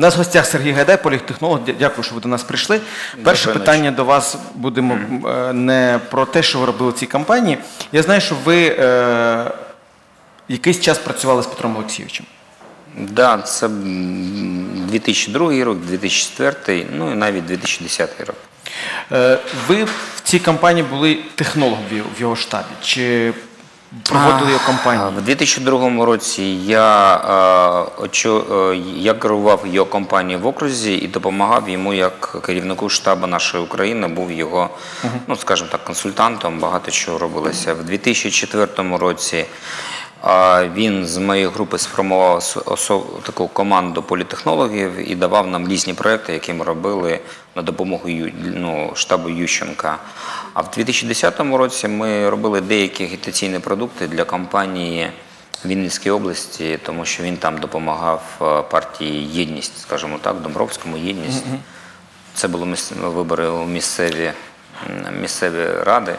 У нас в гостях Сергій Гайдай, політтехнолог. Дя- Дякую, що ви до нас прийшли. Перше Доброї питання до вас будемо е, не про те, що ви робили в цій кампанії. Я знаю, що ви е, якийсь час працювали з Петром Олексійовичем. Да, це 2002 рік, 2004, ну і навіть 2010 рік. Е, ви в цій кампанії були технологом в його- штабі. Чи проводили його кампанію? В 2002 році я, очо- е, я керував його компанією в окрузі і допомагав йому як керівнику штабу нашої України, був його, ну скажімо так, консультантом, багато чого робилося. В 2004 році він з моєї групи сформував таку команду політехнологів і давав нам різні проекти, які ми робили на допомогу ну, штабу Ющенка. А в 2010 році ми робили деякі агітаційні продукти для компанії Вінницької області, тому що він там допомагав е, партії Єдність, скажімо так, Домбровському єдність. Це були вибори у місцеві, місцеві ради.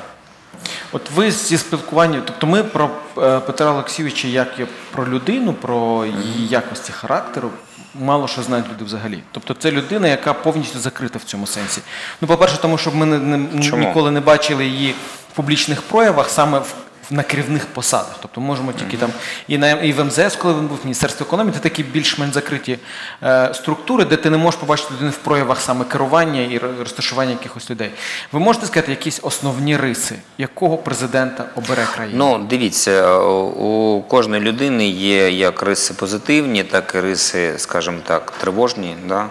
От ви зі спілкування, тобто ми про е, Петра Олексійовича як про людину, про її якості характеру. Мало що знають люди взагалі. Тобто це людина, яка повністю закрита в цьому сенсі. Ну, по-перше, тому що ми не, не- ніколи не бачили її в публічних проявах саме в, на керівних посадах. Тобто можемо тільки там і на і в МЗС, коли він був в Міністерстві економіки, це такі більш-менш закриті е, структури, де ти не можеш побачити людину в проявах саме керування і розташування якихось людей. Ви можете сказати якісь основні риси, якого президента обере країна? Ну, дивіться, у кожної людини є як риси позитивні, так і риси, скажімо так, тривожні. Да?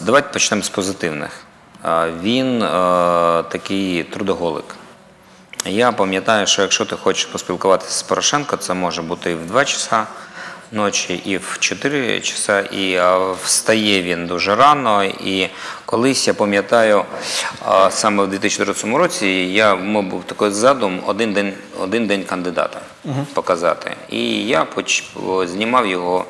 Давайте почнемо з позитивних. Він е, такий трудоголик. Я пам'ятаю, що якщо ти хочеш поспілкуватися з Порошенко, це може бути і в 2 часа ночі, і в 4 часа, і встає він дуже рано. І колись я пам'ятаю, саме в 2013 році я ми був такий задум один день, один день кандидата показати. І я знімав його.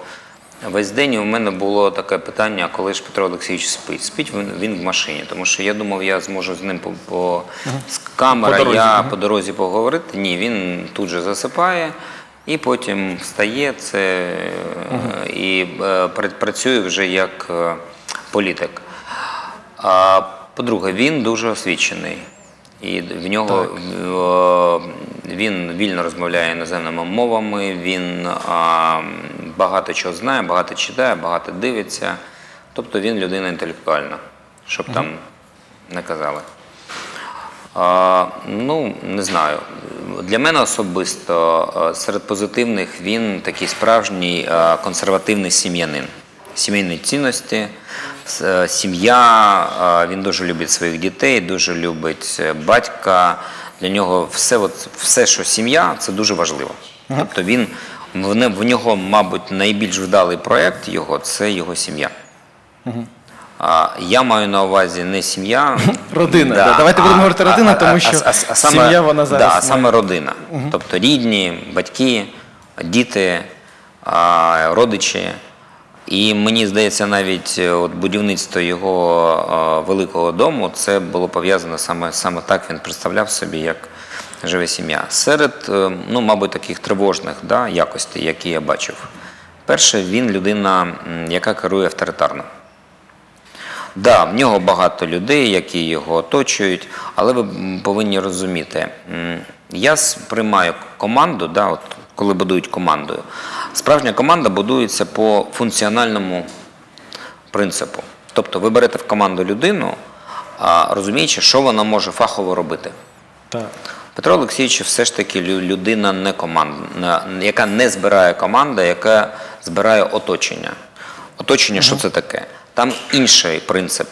Весь день у мене було таке питання, коли ж Петро Олексійович спить. Спить він, він в машині, тому що я думав, я зможу з ним по, по з камера, По дорозі, я по дорозі поговорити. Ні, він тут же засипає і потім встає це е, і е, працює вже як е, політик. А по-друге, він дуже освічений. І в нього він вільно розмовляє іноземними мовами, він багато чого знає, багато читає, багато дивиться. Тобто він людина інтелектуальна, щоб там не казали. А, ну, не знаю. Для мене особисто серед позитивних він такий справжній консервативний сім'янин. Сімейні цінності, е, сім'я, він дуже любить своїх дітей, дуже любить е, батька. Для нього все, от, все що сім'я, це дуже важливо. Тобто він в нього, мабуть, найбільш вдалий проєкт його це його сім'я. А, я маю на увазі не сім'я. Родина, да. Давайте будемо говорити родина, тому що сім'я, вона зараз Да, а має- саме родина. Тобто рідні, батьки, діти, а, родичі. І мені здається, навіть е, от будівництво його е, великого дому це було пов'язано саме, саме так. Він представляв собі, як живе сім'я. Серед, е, ну, мабуть, таких тривожних да, якостей, які я бачив. Перше, він людина, яка керує авторитарно. Да, в нього багато людей, які його оточують, але ви повинні розуміти, я сприймаю команду, да, от, коли будують командою. Справжня команда будується по функціональному принципу. Тобто ви берете в команду людину, розуміючи, що вона може фахово робити. Так. Петро Олексійович все ж таки людина не командна, яка не збирає команда, яка збирає оточення. Оточення, що це таке? Там інший принцип.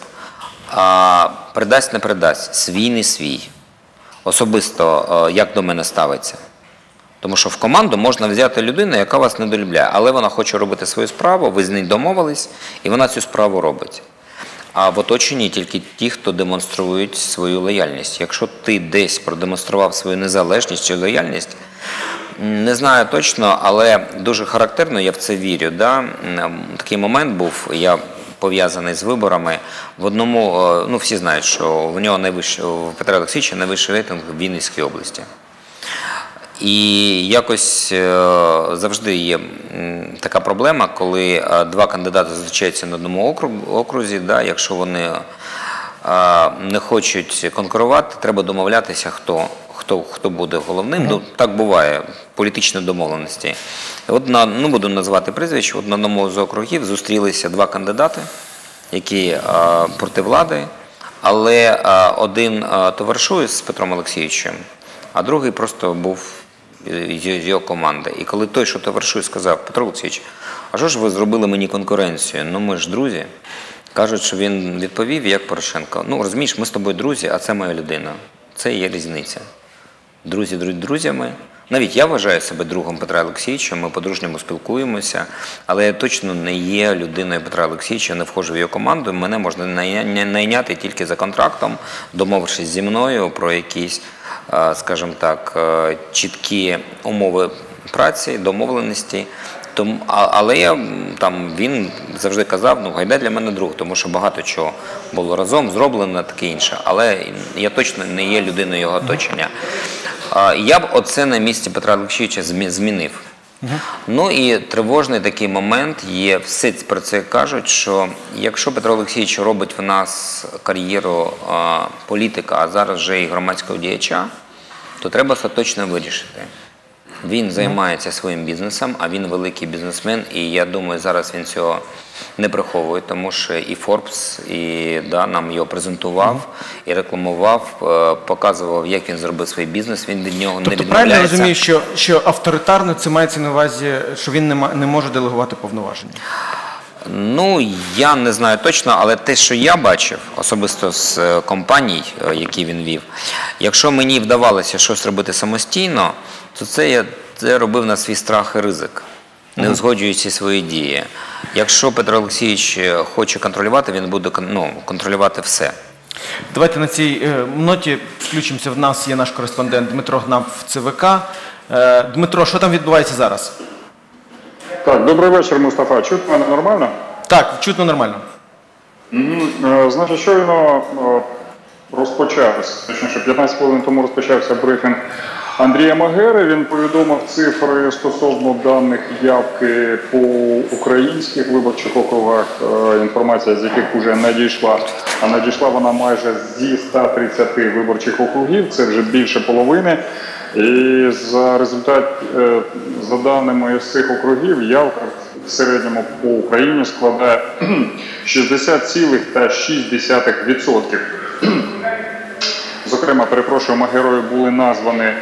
А, придасть, не придасть, свій, не свій. Особисто, е, як до мене ставиться. Тому що в команду можна взяти людину, яка вас недолюбляє, але вона хоче робити свою справу, ви з нею домовились, і вона цю справу робить. А в оточенні тільки ті, хто демонструють свою лояльність. Якщо ти десь продемонстрував свою незалежність чи лояльність, не знаю точно, але дуже характерно, я в це вірю. Да? Такий момент був, я пов'язаний з виборами. В одному, е, ну всі знають, що в нього найвищий, у Петра Олексійовича найвищий рейтинг в Вінницькій області. І якось е, завжди є така проблема, коли е, два кандидати зустрічаються на одному окрузі. Да, якщо вони е, не хочуть конкурувати, треба домовлятися, хто, хто, хто буде головним. Ну, так буває, політичні домовленості. От на, ну, буду називати прізвище, от на одному з округів зустрілися два кандидати, які проти влади, але один товаришує з Петром Олексійовичем, а другий просто був його команди. І коли той, що товаришує, сказав, Петро Олексійович, а що ж ви зробили мені конкуренцію? Ну ми ж друзі. Кажуть, що він відповів як Порошенко. Ну розумієш, ми з тобою друзі, а це моя людина. Це є різниця. Друзі друзі друзями. Навіть я вважаю себе другом Петра Олексійовича, ми по-дружньому спілкуємося, але я точно не є людиною Петра Олексійовича, не входжу в його команду. Мене можна найня- найняти тільки за контрактом, домовившись зі мною про якісь, скажімо так, е, чіткі умови праці, домовленості. Тому, але я там він завжди казав, ну гайда для мене друг, тому що багато чого було разом зроблено, таке інше. Але я точно не є людиною його оточення. Я б оце на місці Петра Олексійовича змі- Ну і тривожний такий момент є. Всі про це кажуть, що якщо Петро Олексійович робить в нас кар'єру політика, а зараз вже і громадського діяча, то треба остаточно вирішити. Він займається своїм бізнесом, а він великий бізнесмен, і я думаю, зараз він цього не приховує, тому що і Forbes, і да, нам його презентував, і рекламував, е, показував, як він зробив свій бізнес. Він від нього не Тобто правильно розумію, що, що авторитарно це мається на увазі, що він не, не може делегувати повноваження. Ну, я не знаю точно, але те, що я бачив, особисто з е, компаній, е, які він вів, якщо мені вдавалося щось робити самостійно, то це я це робив на свій страх і ризик, не узгоджуючи свої дії. Якщо Петро Олексійович е, хоче контролювати, він буде ну, контролювати все. Давайте на цій е, ноті включимося. В нас є наш кореспондент Дмитро Гнап в ЦВК. Е, Дмитро, що там відбувається зараз? Так, добрий вечір, Мустафа. Чути мене нормально? Так, чутно нормально. Значить, щойно розпочався, точніше, 15 хвилин тому розпочався брифінг Андрія Магери. Він повідомив цифри стосовно даних явки по українських виборчих округах, е, інформація з яких вже надійшла. А надійшла вона майже зі 130 виборчих округів, це вже більше половини. І за результат, е, за даними з цих округів, явка в середньому по Україні складає 60,6%. Зокрема, перепрошую, Магерою були названі,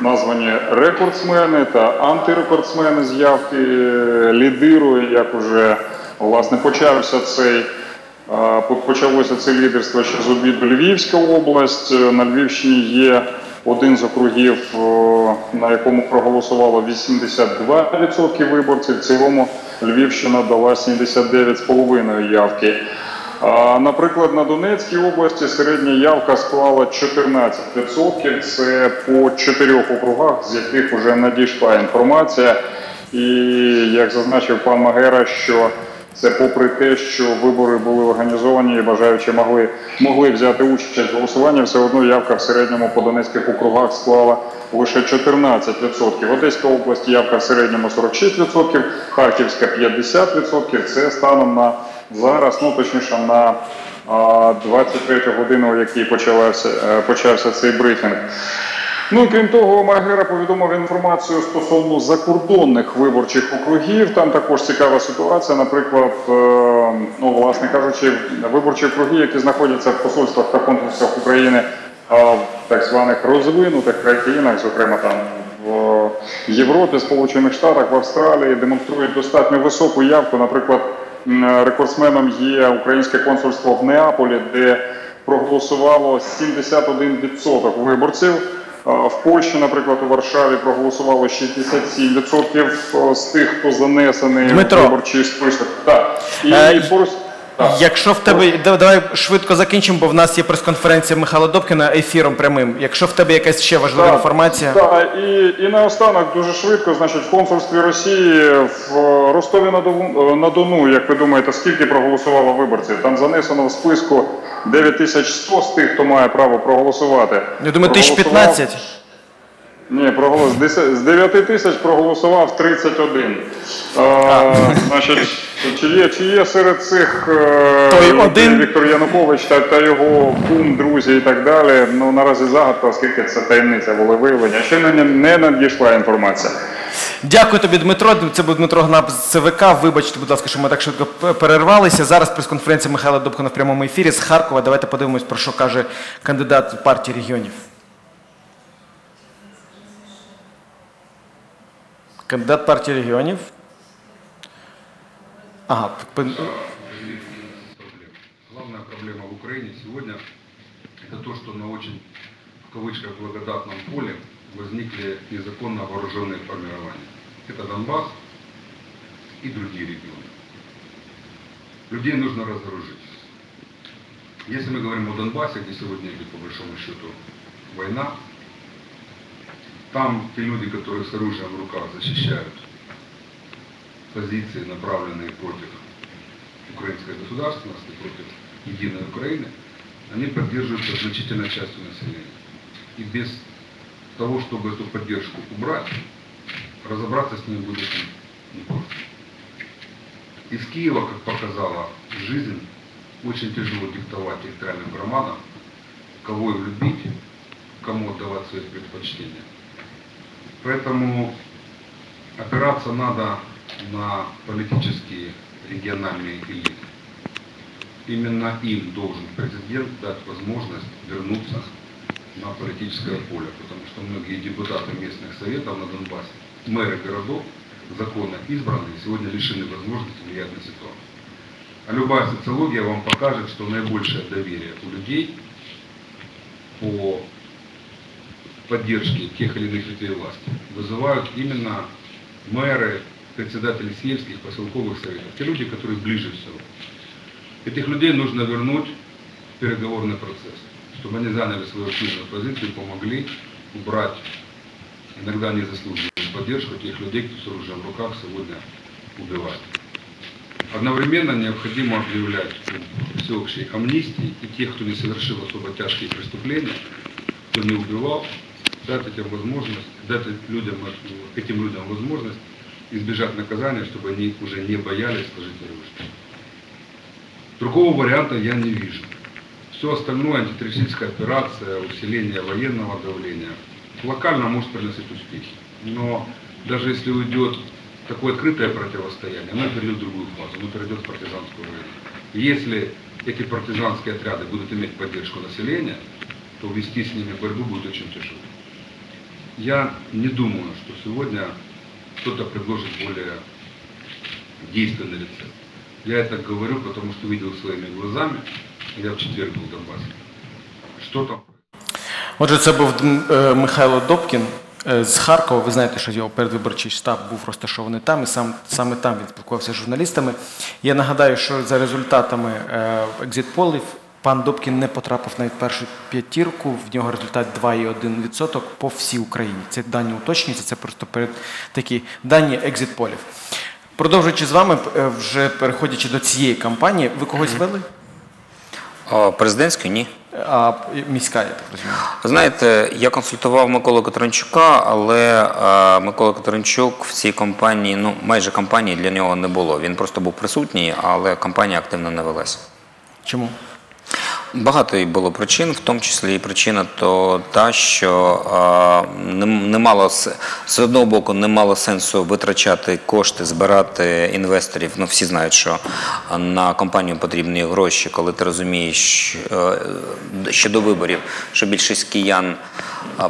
названі рекордсмени та антирекордсмени явки. Лідирує, як уже власне почався цей. Почалося це лідерство ще з обіду Львівська область. Е, На Львівщині є один з округів, на якому проголосувало 82% виборців. В цілому Львівщина дала 79,5% явки. Наприклад, на Донецькій області середня явка склала 14%. Це по чотирьох округах, з яких вже надійшла інформація. І як зазначив пан Магера, що це попри те, що вибори були організовані і бажаючі могли, могли взяти участь в голосуванні, все одно явка в середньому по Донецьких округах склала лише 14%. Одеська область явка в середньому 46%, Харківська 50%. Це станом на зараз, ну точніше на а, 23 годину, в якій почався, е, почався цей брифінг. Ну і крім того, Магера повідомив інформацію стосовно закордонних виборчих округів. Там також цікава ситуація. Наприклад, е, ну власне кажучи, виборчі округи, які знаходяться в посольствах та консульствах України в так званих розвинутих країнах, зокрема там в Європі, Сполучених Штатах, в Австралії, демонструють достатньо високу явку. Наприклад, рекордсменом є українське консульство в Неаполі, де проголосувало 71% виборців. В Польщі, наприклад, у Варшаві проголосувало 67% з тих, хто занесений Дмитро. в виборчий список. Так. І Е, поруч-. Якщо в тебе да- давай швидко закінчимо, бо в нас є прес-конференція Михайла Добкіна ефіром прямим. Якщо в тебе якась ще важлива інформація, Так, і, і наостанок дуже швидко, значить, в консульстві Росії в Ростові на Дону, як ви думаєте, скільки проголосувало виборців? Там занесено в списку 9100 з тих, хто має право проголосувати. я думаю, Проголосував- 1015. Ні, проголос з 10 з 9 тисяч проголосував 31. А, значить, чи є, чи є серед цих е, Той людей один? Віктор Янукович та, та його кум, друзі і так далі? Ну наразі загадка, оскільки це таємниця волевиявлення. Ще не, не надійшла інформація. Дякую тобі, Дмитро. Це був Дмитро Гнап з ЦВК. Вибачте, будь ласка, що ми так швидко перервалися. Зараз прес-конференція Михайла Добкина в прямому ефірі з Харкова. Давайте подивимось, про що каже кандидат партії регіонів. Кандидат партії регіонів. Ага. Главная проблема в Украине сегодня – это то, что на очень, в кавычках, благодатном поле возникли незаконно вооруженные формирования. Это Донбасс и другие регионы. Людей нужно разоружить. Если мы говорим о Донбассе, где сегодня идет по большому счету война, там те люди, которые с оружием в руках защищают позиции, направленные против украинской государственности, против единой Украины, они поддерживаются значительной частью населения. И без того, чтобы эту поддержку убрать, разобраться с ними будет не- непросто. Из Киева, как показала жизнь, очень тяжело диктовать территориальным громадам, кого им любить, кому отдавать свои предпочтения. Поэтому опираться надо на политические региональные элиты. Именно им должен президент дать возможность вернуться на политическое поле, потому что многие депутаты местных советов на Донбассе, мэры городов, законно избранные, сегодня лишены возможности влиять на ситуацию. А любая социология вам покажет, что наибольшее доверие у людей по поддержки тех или иных ветвей власти вызывают именно мэры, председатели сельских, поселковых советов, те люди, которые ближе всего. Этих людей нужно вернуть в переговорный процесс, чтобы они заняли свою активную позицию и помогли убрать иногда незаслуженную поддержку тех людей, кто с оружием в руках сегодня убивает. Одновременно необходимо объявлять всеобщей амнистии и тех, кто не совершил особо тяжкие преступления, кто не убивал, дать этим возможность, дать людям, этим людям возможность избежать наказания, чтобы они уже не боялись сложить оружие. Другого варианта я не вижу. Все остальное, антитеррористическая операция, усиление военного давления, локально может приносить успехи. Но даже если уйдет такое открытое противостояние, оно перейдет в другую фазу, оно перейдет в партизанскую войну. Если эти партизанские отряды будут иметь поддержку населения, то вести с ними борьбу будет очень тяжело. Я не думаю, что сегодня кто-то предложит более действенный рецепт. Я это говорю, потому что видел своими глазами, я в четверг был в Донбассе. Что там Отже, це був Дм- е, Михайло Добкін е, з Харкова. Ви знаєте, що його передвиборчий штаб був розташований там, і сам, саме там він спілкувався з журналістами. Я нагадаю, що за результатами е, екзит-полів пан Добкін не потрапив навіть першу п'ятірку, в нього результат 2,1% по всій Україні. Це дані уточнюються, це просто перед такі дані екзит-полів. Продовжуючи з вами, е, вже переходячи до цієї кампанії, ви когось вели? Президентської ні. А міська, я так розумію. Знаєте, я консультував Миколу Катеринчука, але Микола Катеринчук в цій кампанії, ну майже кампанії для нього не було. Він просто був присутній, але кампанія активно не велася. Чому? Багато було причин, в тому числі і причина то та, що не, не мало з одного боку не мало сенсу витрачати кошти, збирати інвесторів. Ну всі знають, що на компанію потрібні гроші, коли ти розумієш е, ще до виборів, що більшість киян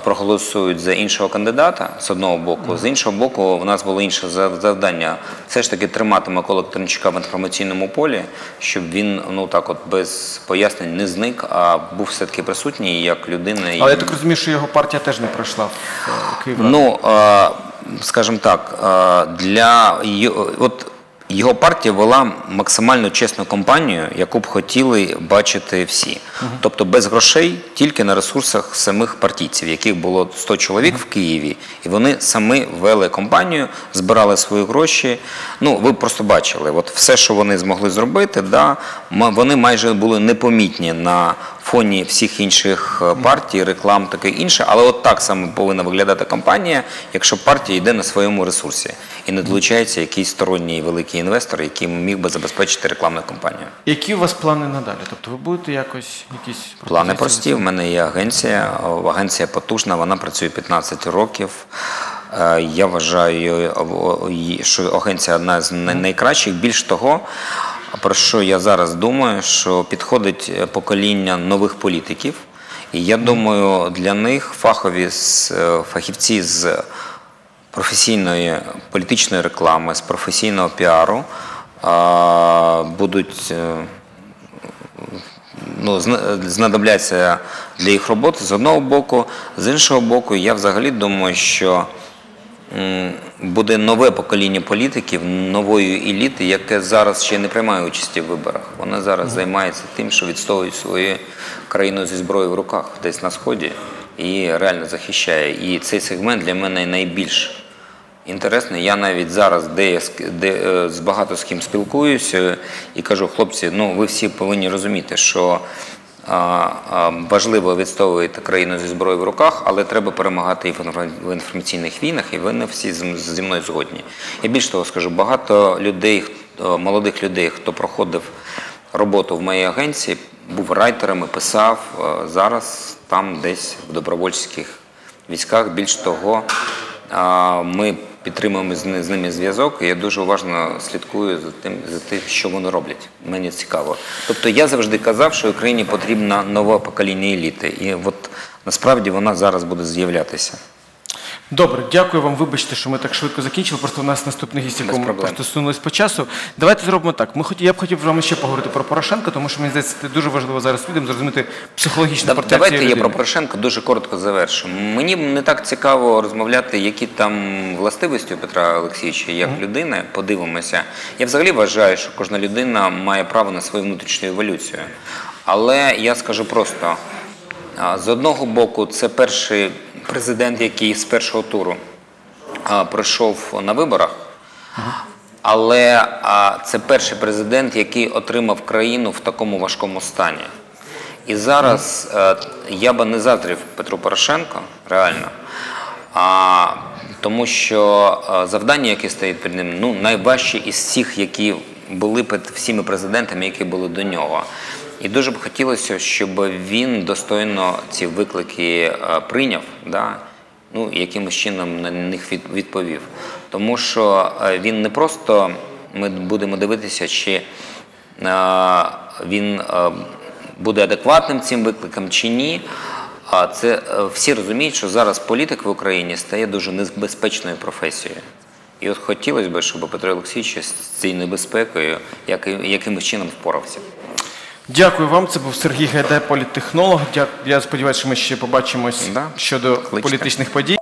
проголосують за іншого кандидата з одного боку. З іншого боку, в нас було інше завдання все ж таки тримати Микола Катеринчука в інформаційному полі, щоб він ну так, от без пояснень не зник, а був все таки присутній як людина. Але я так розумію, що його партія теж не пройшла в е, Київраду. Ну, скажімо так, для от його партія вела максимально чесну кампанію, яку б хотіли бачити всі. Тобто без грошей, тільки на ресурсах самих партійців, яких було 100 чоловік в Києві, і вони самі вели кампанію, збирали свої гроші. Ну, ви просто бачили, от все, що вони змогли зробити, да, вони майже були непомітні на фоні всіх інших е, партій, реклам, таке інше. Але от так само повинна виглядати кампанія, якщо партія йде на своєму ресурсі і не долучається якийсь сторонній великий інвестор, який міг би забезпечити рекламну кампанію. Які у вас плани надалі? Тобто ви будете якось якісь Плани прості. В мене є агенція. Агенція потужна, вона працює 15 років. Е, Я вважаю, що агенція одна з най- найкращих. Більш того, про що я зараз думаю, що підходить е, покоління нових політиків. І я думаю, для них фахові е, фахівці з професійної політичної реклами, з професійного піару а, будуть е, ну, знадобляться для їх роботи з одного боку. З іншого боку, я взагалі думаю, що буде нове покоління політиків, нової еліти, яке зараз ще не приймає участі в виборах. Вони зараз займаються тим, що відстоюють свою країну зі зброєю в руках десь на сході і реально захищає. І цей сегмент для мене найбільш інтересний. Я навіть зараз, де я з- де, е, з багато з ким спілкуюся і кажу, хлопці, ну ви всі повинні розуміти, що важливо відстоювати країну зі зброєю в руках, але треба перемагати і в інформаційних війнах, і ви не всі зі мною згодні. Я більш того скажу, багато людей, молодих людей, хто проходив роботу в моїй агенції, був райтерами, писав зараз там десь в добровольчих військах. Більш того, ми підтримуємо з з ними зв'язок, і я дуже уважно слідкую за тим, за тим, що вони роблять. Мені цікаво. Тобто я завжди казав, що Україні потрібна нова покоління еліти. І от насправді вона зараз буде з'являтися. Добре, дякую вам. Вибачте, що ми так швидко закінчили. Просто у нас наступний гість, якому просто сунулись по часу. Давайте зробимо так. Ми хоті, я б хотів з вами ще поговорити про Порошенка, тому що мені здається, це дуже важливо зараз людям зрозуміти психологічну Да- портрет Давайте цієї я про людини. Порошенка дуже коротко завершу. Мені не так цікаво розмовляти, які там властивості у Петра Олексійовича як людини. Подивимося. Я взагалі вважаю, що кожна людина має право на свою внутрішню еволюцію. Але я скажу просто: з одного боку, це перший президент, який з першого туру а, пройшов на виборах. Але а, це перший президент, який отримав країну в такому важкому стані. І зараз е, я би не заздрів Петру Порошенко, реально. А, тому що е, завдання, яке стоїть перед ним, ну, найважче із всіх, які були перед всіми президентами, які були до нього. І дуже б хотілося, щоб він достойно ці виклики е, прийняв, да? ну, якимось чином на них відповів. Тому що е, він не просто ми будемо дивитися, чи е, він буде адекватним цим викликам чи ні. А це всі розуміють, що зараз політик в Україні стає дуже небезпечною професією. І от хотілося б, щоб Петро Олексійович з цією небезпекою яки- якимось чином впорався. Дякую вам. Це був Сергій Гайдай, політтехнолог. Дя- Я сподіваюся, що ми ще побачимось Да. щодо Кличте. політичних подій.